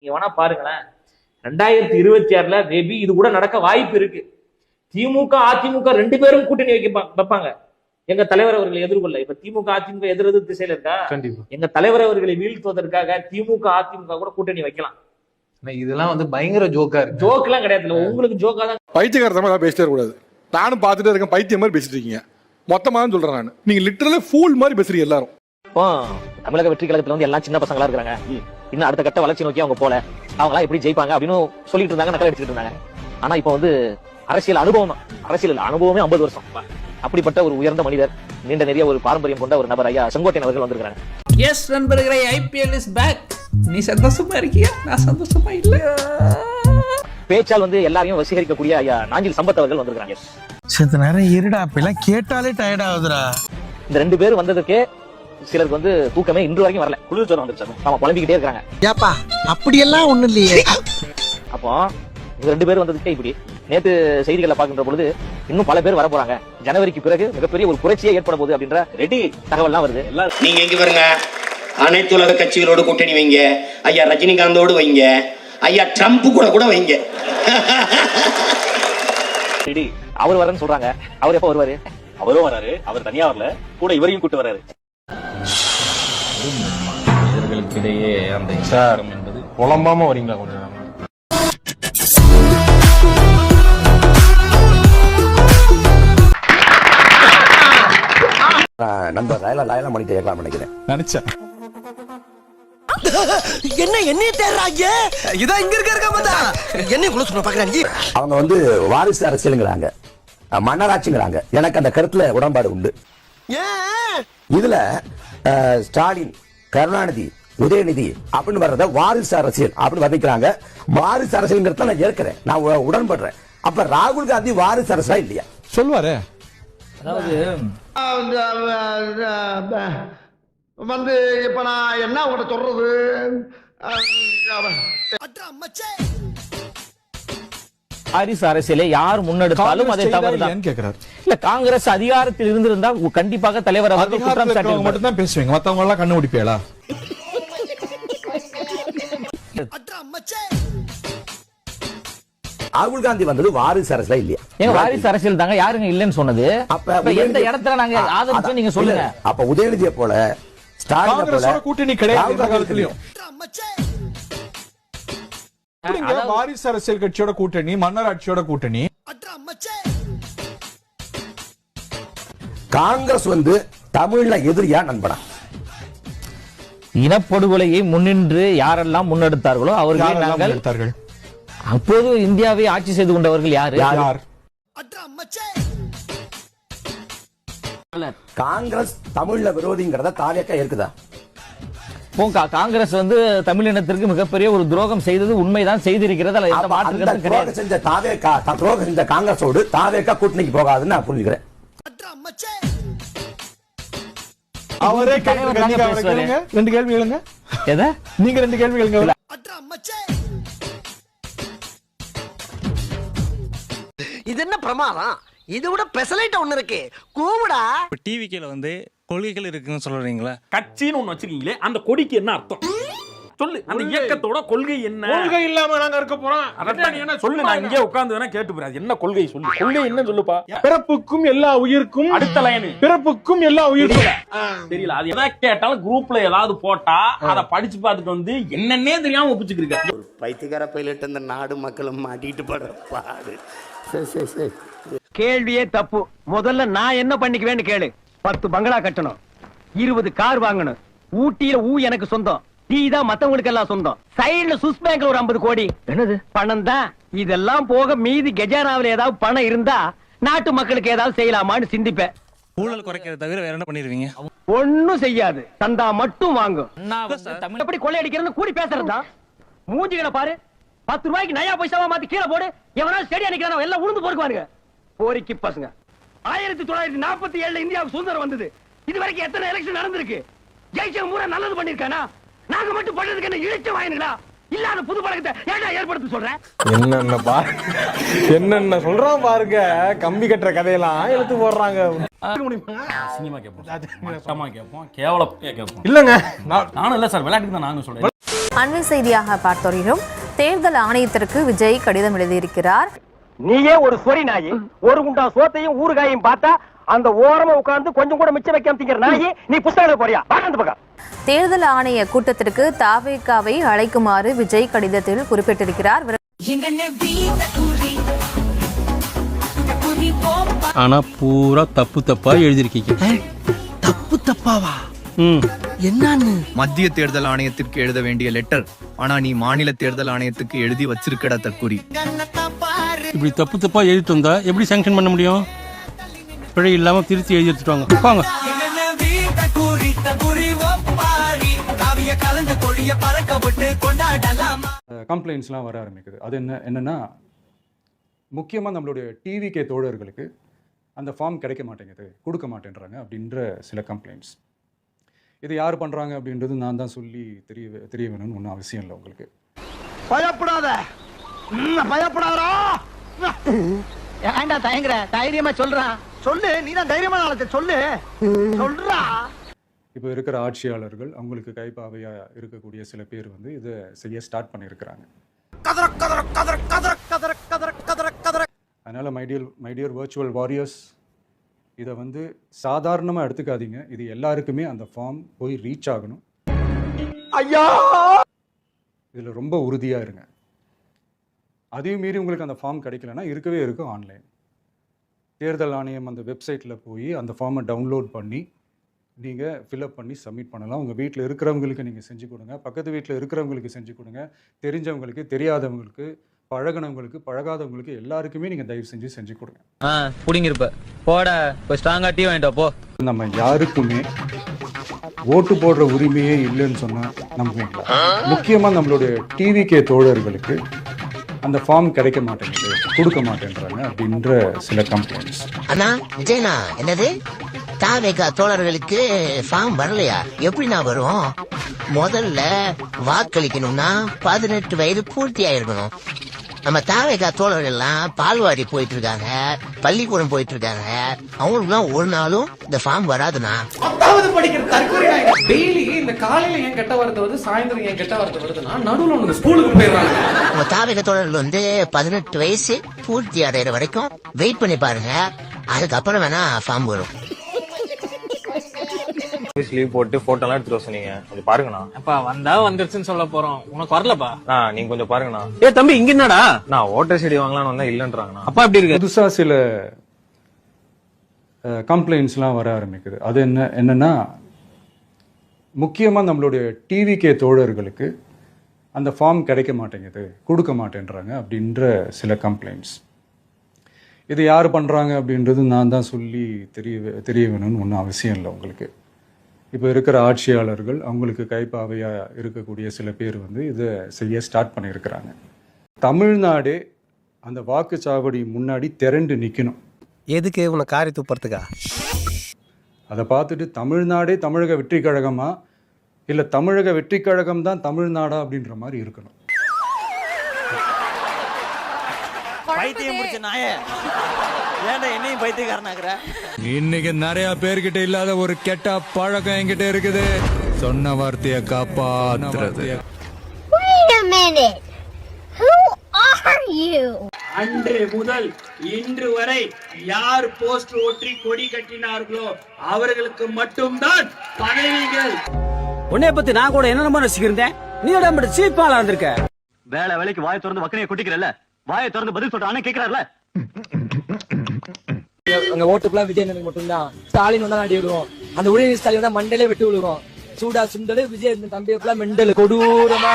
நீங்க வேணா பாருங்களேன். ரெண்டாயிரத்தி இருபத்தி ஆறுல மேபி இது கூட நடக்க வாய்ப்பு இருக்கு. திமுக அதிமுக ரெண்டு பேரும் கூட்டணி வைக்க வைப்பாங்க. எங்க தலைவர் அவர்களை எதிர்கொள்ள. இப்ப திமுக அதிமுக எதிர் எதிர் திசையில இருக்கா? எங்க தலைவர் அவர்களை வீழ்த்துவதற்காக திமுக அதிமுக கூட கூட்டணி வைக்கலாம். ஆனா இதெல்லாம் வந்து பயங்கர ஜோக்கா இருக்கு. ஜோக் எல்லாம் கிடையாது. இல்ல உங்களுக்கு ஜோக்கா தான் பைத்தியக்காரத்தமா ஏதாவது பேசிட்டே கூடாது நானும் பார்த்துட்டே இருக்கேன். பைத்தியம் மாதிரி பேசிட்டு இருக்கீங்க. மொத்தமா தான் சொல்றேன் நான். நீங்க லிட்டரலா ஃபூல் மாதிரி பேசுறீங்க எல்லாரும். இப்போ தமிழக வெற்றி கழகத்துல வந்து எல்லாம் சின்ன பசங்களா இருக்காங்க இன்னும் அடுத்த கட்ட வளர்ச்சி நோக்கி அவங்க போல. அவங்களாம் எப்படி ஜெயிப்பாங்க அப்படின்னு சொல்லிட்டு இருந்தாங்க நக்கல் அடிச்சுட்டு இருந்தாங்க. ஆனா இப்போ வந்து அரசியல் அனுபவம். அரசியல் அனுபவமே 50 வருஷம். அப்படிப்பட்ட ஒரு உயர்ந்த மனிதர் நீண்ட நிறைய ஒரு பாரம்பரியம் கொண்ட ஒரு நபர் ஐயா செங்கோட்டையன் அவர்கள் வந்திருக்காங்க எஸ் நண்பர்களே ஐபிஎல் இஸ் பேக் நீ சந்தோஷமா இருக்கியா? நான் சந்தோஷமா இல்ல. பேச்சால் வந்து எல்லாரையும் வசீகரிக்கக்கூடிய ஐயா நாஞ்சில் சம்பத் அவர்கள் வந்திருக்காங்க செத்த நேரம் இருடா அப்பெல்லாம் கேட்டாலே டயர்ட் ஆகுதுடா. இந்த ரெண்டு பேர் வந்ததுக்கே சிலருக்கு வந்து தூக்கமே இன்று வரைக்கும் வரல. குளிர் ஜுரம் வந்துருச்சு நம்ம புலம்பிக்கிட்டே இருக்காங்க ஏப்பா அப்படியெல்லாம் ஒண்ணும் இல்லையே. அப்போ இந்த ரெண்டு பேர் வந்ததுக்கே இப்படி நேத்து செய்திகளை பார்க்கின்ற பொழுது இன்னும் பல பேர் வர போறாங்க ஜனவரிக்கு பிறகு மிகப்பெரிய ஒரு புரட்சியே ஏற்பட போகுது அப்படின்ற ரெடி தகவல்லாம் வருது. நீங்க எங்க பாருங்க? அனைத்து உலக கட்சிகளோடு கூட்டணி வைங்க. ஐயா ரஜினிகாந்தோடு வைங்க. ஐயா ட்ரம்ப் கூட கூட வைங்க. ரெடி. அவர் வரேன்னு சொல்றாங்க. அவர் எப்ப வருவாரு? அவரும் வராரு. அவர் தனியா வரல. கூட இவரையும் கூட்டு வராரு. மனிதர்களுக்கிடையே அந்த விசாரம் என்பது புலம்பாம வரீங்களா கொஞ்சம்? நண்பர் லாயலா லாயலா மணி கேட்கலாம் நினைக்கிறேன். நினைச்சேன். என்ன என்னைய தேடுறாங்க? இதான் இங்க இருக்க இருக்க மாட்டா குள்ள பாக்குறாங்க அவங்க வந்து வாரிசு அரசியலுங்கிறாங்க. மன்னராட்சிங்கிறாங்க. எனக்கு அந்த கருத்துல உடன்பாடு உண்டு. இதுல ஸ்டாலின் கருணாநிதி உதயநிதி அப்படின்னு வர்றத வாரிசு அரசியல் அப்படின்னு வர்ணிக்கிறாங்க. வாரிசு அரசியல்ங்கிறத நான் ஏற்கிறேன். நான் உடன்படுறேன். அப்ப ராகுல் காந்தி வாரிசு அரசா இல்லையா? சொல்லுவாரு வந்து இப்ப நான் என்ன உங்கள்கிட்ட சொல்றது? வாரிசு அரசியலை யார் முன்னெடுத்தாலும் அதை தவறுதான். கேக்குறாரு. இல்ல காங்கிரஸ் அதிகாரத்தில் இருந்திருந்தா கண்டிப்பாக தலைவர் அவர்கள் குற்றம் சாட்டி மட்டும் தான் பேசுவீங்க. மத்தவங்க எல்லாம் கண்டுபிடிப்பீங்களா ராகுல் காந்தி வந்தது வாரிசு அரசா இல்லையா? எங்க வாரிசு அரசியல் தாங்க யாருங்க இல்லைன்னு சொன்னது? அப்ப எந்த இடத்துல நாங்க ஆதரிச்சோம் நீங்க சொல்லுங்க. அப்ப உதயநிதியை போல ஸ்டாலினை போல கூட்டணி கிடையாது வாரிசு அரசியல் கட்சியோட கூட்டணி மன்னர் ஆட்சியோட கூட்டணி. காங்கிரஸ் வந்து தமிழ்ல எதிரியா நண்பனா? இனப்படுகொலையை முன்னின்று யாரெல்லாம் முன்னெடுத்தார்களோ அவர்களை நாங்கள் எடுத்தார்கள் அப்போது இந்தியாவை ஆட்சி செய்து கொண்டவர்கள் யாரு? யார்? காங்கிரஸ் தமிழ்ல விரோதிங்கிறத தாவேக்கா இருக்குதா இப்போ கா- காங்கிரஸ் வந்து தமிழினத்திற்கு மிகப்பெரிய ஒரு துரோகம் செய்தது உண்மைதான் செய்திருக்கிறது. அதுல துரோகம் கிடையாது. செஞ்ச தாவேக்கா துரோகம் செஞ்ச காங்கிரஸோடு தாவேக்கா கூட்டணிக்கு போகாதுன்னு நான் புரிஞ்சுக்கிறேன். அவரே. ரெண்டு கேள்வி கேளுங்க. எதை? நீங்க ரெண்டு கேள்வி கேளுங்க. இது என்ன பிரமாதம்? இது விட பெசலைட் ஒண்ணு இருக்கு. கூவுடா. இப்போ டிவிக்கில் வந்து கொள்கைகள் இருக்குன்னு சொல்றீங்களா. கட்சின்னு ஒண்ணு வச்சிருக்கீங்களே அந்த கொடிக்கு என்ன அர்த்தம்? சொல்லு. அந்த இயக்கத்தோட கொள்கை என்ன? கொள்கை இல்லாம நாங்க இருக்க போறோம். அதான் நீ என்ன சொல்லு நான் இங்கே உட்கார்ந்து வேணா கேட்டு போறேன் அது என்ன கொள்கை சொல்லு? கொள்கை என்ன சொல்லுப்பா? பிறப்புக்கும் எல்லா உயிருக்கும் அடுத்த லைன் பிறப்புக்கும் எல்லா உயிருக்கும். தெரியல. அது எதை கேட்டாலும் குரூப்ல ஏதாவது போட்டா அத படிச்சு பார்த்துட்டு வந்து என்னன்னே தெரியாம ஒப்பிச்சுக்கிருக்க. பைத்தியக்கார பைலட் இந்த நாடு மக்களும் மாட்டிட்டு படுற பாடு. சரி சரி சரி கேள்வியே தப்பு. முதல்ல நான் என்ன பண்ணிக்குவேன்னு கேளு. பத்து பங்களா கட்டணும். இருபது கார் வாங்கணும். ஊட்டியில ஊ எனக்கு சொந்தம். டீ தான் மத்தவங்களுக்கு எல்லாம் சொந்தம். சைடுல சுஸ் பேங்க்ல ஒரு 50 கோடி. என்னது? பணம் தான். இதெல்லாம் போக மீதி கஜானாவில ஏதாவது பணம் இருந்தா நாட்டு மக்களுக்கு ஏதாவது செய்யலாமான்னு சிந்திப்பேன். ஊழல் குறைக்கிறத தவிர வேற என்ன பண்ணிடுவீங்க ஒண்ணும் செய்யாது. தந்தா மட்டும் வாங்கும். எப்படி கொள்ளையடிக்கிறன்னு கூடி பேசுறதா மூஞ்சிகளை பாரு. பத்து ரூபாய்க்கு நயா பைசாவா மாத்தி கீழே போடு. எவனாலும் ஸ்டேடியா நிக்கிறானோ எல்லாம் உளுந்து பொறுக்குவானுங்க போரிக்கு பசங்க. ஆயிரத்தி தொள்ளாயிரத்தி நாற்பத்தி ஏழுல இந்தியாவுக்கு சுதந்திரம் வந்தது. இது வரைக்கும் எத்தனை எலெக்ஷன் நடந்திருக்கு? ஜெயிச்சவன் பூரா நல்லது பண்ணிருக்கானா? நாங்க மட்டும் பண்ணதுக்கு என்ன இழிச்ச வாயினுங்களா இல்லாத புது பழக்கத்தை ஏன்டா ஏற்படுத்த சொல்றேன் என்னென்ன பா என்னென்ன சொல்றான் பாருங்க. கம்பி கட்டுற கதையெல்லாம் எடுத்து போடுறாங்க. சினிமா கேட்போம் மட்டமா கேட்போம் கேவலம் கேட்போம் இல்லங்க. நான் நானும் இல்ல சார். விளையாட்டுக்கு தான் நானும் சொல்றேன். அண்மை செய்தியாக பார்த்து வருகிறோம் தேர்தல் ஆணையத்திற்கு விஜய் கடிதம் எழுதியிருக்கிறார். நீயே ஒரு சொரி நாயி ஒரு குண்டா சோத்தையும் ஊறுகாயும் பார்த்தா அந்த ஓரமா உட்கார்ந்து கொஞ்சம் கூட மிச்சம் வைக்காம திங்கிற நாயி நீ புஸ்தகம் போறியா? வாங்க அந்த பக்கம் தேர்தல் ஆணைய கூட்டத்திற்கு தாவேகாவை அழைக்குமாறு விஜய் கடிதத்தில் குறிப்பிட்டிருக்கிறார். ஆனா பூரா தப்பு தப்பா எழுதிருக்கீங்க தப்பு தப்பாவா? என்னன்னு? மத்திய தேர்தல் ஆணையத்திற்கு எழுத வேண்டிய லெட்டர். ஆனா நீ மாநில தேர்தல் ஆணையத்துக்கு எழுதி வச்சிருக்கடா தற்கூரி. இப்படி தப்பு தப்பா எழுதிட்டு வந்தா எப்படி சாங்ஷன் பண்ண முடியும்? பிழை இல்லாம திருத்தி எழுதி எடுத்துட்டு வாங்க. கம்ப்ளைண்ட்ஸ்லாம் வர ஆரம்பிக்குது. அது என்ன என்னன்னா முக்கியமாக நம்மளுடைய டிவிகே தோழர்களுக்கு அந்த ஃபார்ம் கிடைக்க மாட்டேங்குது கொடுக்க மாட்டேன்றாங்க அப்படின்ற சில கம்ப்ளைண்ட்ஸ் இது யார் பண்ணுறாங்க அப்படின்றது நான் தான் சொல்லி தெரிய தெரிய வேணும்னு ஒன்றும் அவசியம் இல்லை உங்களுக்கு. பயப்படாத. பயப்படாதா ஏன்டா தயங்குற? தைரியமா சொல்றான் சொல்லு நீ தான் தைரியமான ஆளத்தை சொல்லு. சொல்றா. இப்போ இருக்கிற ஆட்சியாளர்கள் அவங்களுக்கு கைப்பாவையாக இருக்கக்கூடிய சில பேர் வந்து இதை செய்ய ஸ்டார்ட் பண்ணியிருக்கிறாங்க. அதனால் மைடியர் மைடியர் வர்ச்சுவல் வாரியர்ஸ் இதை வந்து சாதாரணமாக எடுத்துக்காதீங்க. இது எல்லாருக்குமே அந்த ஃபார்ம் போய் ரீச் ஆகணும். ஐயா! இதில் ரொம்ப உறுதியாக இருங்க. அதையும் மீறி உங்களுக்கு அந்த ஃபார்ம் கிடைக்கலனா இருக்கவே இருக்கும் ஆன்லைன் தேர்தல் ஆணையம் அந்த வெப்சைட்டில் போய் அந்த ஃபார்மை டவுன்லோட் பண்ணி நீங்கள் ஃபில்அப் பண்ணி சப்மிட் பண்ணலாம். உங்கள் வீட்டில் இருக்கிறவங்களுக்கு நீங்கள் செஞ்சு கொடுங்க. பக்கத்து வீட்டில் இருக்கிறவங்களுக்கு செஞ்சு கொடுங்க. தெரிஞ்சவங்களுக்கு தெரியாதவங்களுக்கு பழகினவங்களுக்கு பழகாதவங்களுக்கு எல்லாருக்குமே நீங்கள் தயவு செஞ்சு செஞ்சு கொடுங்க. புடிங்கிருப்ப. போட இப்போ ஸ்ட்ராங்கா டீ வாங்கிட்டு போ. நம்ம யாருக்குமே ஓட்டு போடுற உரிமையே இல்லைன்னு சொன்னா நம்புவீங்களா? முக்கியமா நம்மளுடைய டிவிகே தோழர்களுக்கு அந்த ஃபார்ம் கிடைக்க மாட்டேங்குது. கொடுக்க மாட்டேன்றாங்க அப்படின்ற சில கம்ப்ளைண்ட்ஸ் அண்ணா விஜயனா என்னது? தாவேகா தோழர்களுக்கு ஃபார்ம் வரலையா? எப்படிண்ணா வரும்? முதல்ல வாக்களிக்கணும்னா பதினெட்டு வயது பூர்த்தி ஆயிருக்கணும் நம்ம தாவேகா தோழர்கள் எல்லாம் பால்வாடி போயிட்டு இருக்காங்க பள்ளிக்கூடம் போயிட்டு இருக்காங்க அவங்களுக்குலாம் ஒரு நாளும் இந்த ஃபார்ம் வராதுண்ணா. பத்தாவது படிக்கிற தற்கொலை டெய்லி இந்த காலையில ஏன் கெட்ட வார்த்தை வருது சாயந்தரம் ஏன் கெட்ட வார்த்தை வருதுன்னா நடுவுல உனக்கு ஸ்கூலுக்கு போயிடுறாங்க. நம்ம தாவேக தோழர்கள் வந்து பதினெட்டு வயசு பூர்த்தி அடைகிற வரைக்கும் வெயிட் பண்ணி பாருங்க. அதுக்கப்புறம் வேணா ஃபார்ம் வரும். லீவ் போட்டு போட்டோ எல்லாம் எடுத்துட்டு வர சொன்னீங்க. கொஞ்சம் பாருங்கண்ணா. அப்பா வந்தா வந்துருச்சுன்னு சொல்ல போறோம். உனக்கு வரலப்பா. அண்ணா, நீங்க கொஞ்சம் பாருங்கண்ணா. ஏ தம்பி இங்க என்னடா? நான் ஓட்டர் செடி வாங்கலாம்னு வந்தா இல்லன்றாங்கண்ணா. அப்பா எப்படி இருக்கு? புதுசாக சில கம்ப்ளைண்ட்ஸ்லாம் வர ஆரம்பிக்குது. அது என்ன என்னன்னா முக்கியமாக நம்மளுடைய டிவிகே தோழர்களுக்கு அந்த ஃபார்ம் கிடைக்க மாட்டேங்குது கொடுக்க மாட்டேன்றாங்க அப்படின்ற சில கம்ப்ளைண்ட்ஸ் இது யார் பண்ணுறாங்க அப்படின்றது நான் தான் சொல்லி தெரிய தெரிய வேணும்னு ஒன்றும் அவசியம் இல்லை உங்களுக்கு. இப்போ இருக்கிற ஆட்சியாளர்கள் அவங்களுக்கு கைப்பாவையாக இருக்கக்கூடிய சில பேர் வந்து இதை செய்ய ஸ்டார்ட் பண்ணியிருக்கிறாங்க. தமிழ்நாடே அந்த வாக்குச்சாவடி முன்னாடி திரண்டு நிற்கணும் எதுக்கு உன காரி துப்புறதுக்கா? அதை பார்த்துட்டு தமிழ்நாடே தமிழக வெற்றி கழகமா? இல்லை தமிழக வெற்றி கழகம் தான் தமிழ்நாடா அப்படின்ற மாதிரி இருக்கணும். பைத்தியம் முடிச்ச நாயே. ஏன்டா என்னையும் பைத்தியக்காரனாக்குற? இன்னைக்கு நிறைய பேர்கிட்ட இல்லாத ஒரு கெட்ட பழக்கம் என்கிட்ட இருக்குது. சொன்ன வார்த்தைய காப்பாத்துறது. அன்று முதல் இன்று வரை யார் போஸ்ட் ஒற்றி கொடி கட்டினார்களோ அவர்களுக்கு மட்டும்தான் பதவிகள். உன்னை பத்தி நான் கூட என்ன ரசிக்கிறேன் நீ உடம்பு சீப்பாளா இருந்திருக்க? வேலை வேலைக்கு வாயை திறந்து வக்கனையை கொட்டிக்கிறல்ல? வாயை திறந்து பதில் சொல்ற கேக்குறாருல? கேட்கிறாருல அங்க ஓட்டுக்குலாம் விஜய் எனக்கு மட்டும்தான். ஸ்டாலின் வந்தா நாடி விடுவோம் அந்த உடனே ஸ்டாலின் வந்தா மண்டலே விட்டு விடுவோம் சூடா சுண்டலு விஜய் தம்பி மெண்டல். கொடூரமா.